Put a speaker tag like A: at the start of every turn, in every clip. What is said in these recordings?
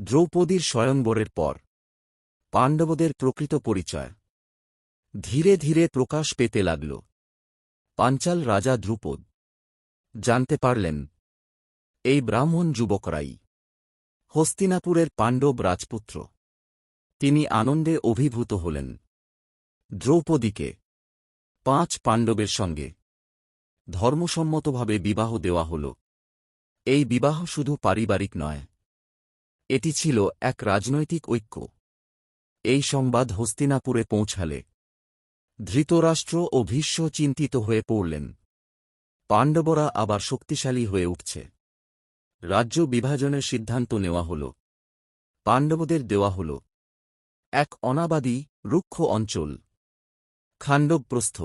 A: দ্রৌপদীর স্বয়ংবরের পর। পাণ্ডবদের প্রকৃত পরিচয়। ধীরে ধীরে প্রকাশ পেতে লাগল। পাঞ্চাল রাজা দ্রুপদ। জানতে পারলেন, এই ব্রাহ্মণ যুবকরাই হস্তিনাপুরের পাণ্ডব রাজপুত্র। তিনি আনন্দে অভিভূত হলেন। দ্রৌপদীকে পাঁচ পাণ্ডবের সঙ্গে ধর্মসম্মতভাবে বিবাহ দেওয়া হল। এই বিবাহ শুধু পারিবারিক নয় এটি ছিল এক রাজনৈতিক ঐক্য। এই সংবাদ হস্তিনাপুরে পৌঁছালে। ধৃতরাষ্ট্র ও ভীষ্ম চিন্তিত হয়ে পড়লেন। পাণ্ডবরা আবার শক্তিশালী হয়ে উঠছে। রাজ্য বিভাজনের সিদ্ধান্ত নেওয়া হল। পাণ্ডবদের দেওয়া হল। এক অনাবাদী, রুক্ষ অঞ্চল। খাণ্ডবপ্রস্থ।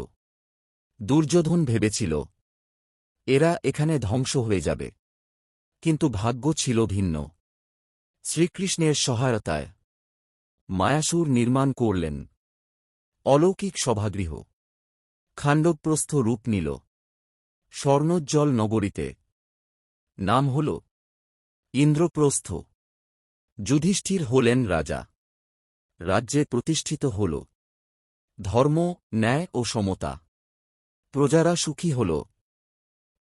A: দুর্যোধন ভেবেছিল, এরা এখানে ধ্বংস হয়ে যাবে। কিন্তু ভাগ্য ছিল ভিন্ন। শ্রীকৃষ্ণের সহায়তায়। মায়াসুর নির্মাণ করলেন। অলৌকিক সভাগৃহ। খাণ্ডবপ্রস্থ রূপ নিল। স্বর্ণোজ্জ্বল নগরীতে। নাম হল ইন্দ্রপ্রস্থ। যুধিষ্ঠির হলেন রাজা। রাজ্যে প্রতিষ্ঠিত হল। ধর্ম, ন্যায় ও সমতা। প্রজারা সুখী হল।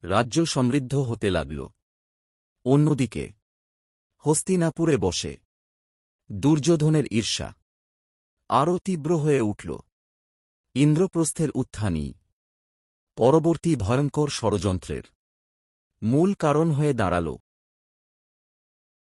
A: রাজ্য সমৃদ্ধ হতে লাগল। অন্যদিকে হস্তিনাপুরে বসে। দুর্যোধনের ঈর্ষা। আরও তীব্র হয়ে উঠল। ইন্দ্রপ্রস্থের উত্থানই। পরবর্তী ভয়ঙ্কর ষড়যন্ত্রের। মূল কারণ হয়ে দাঁড়াল।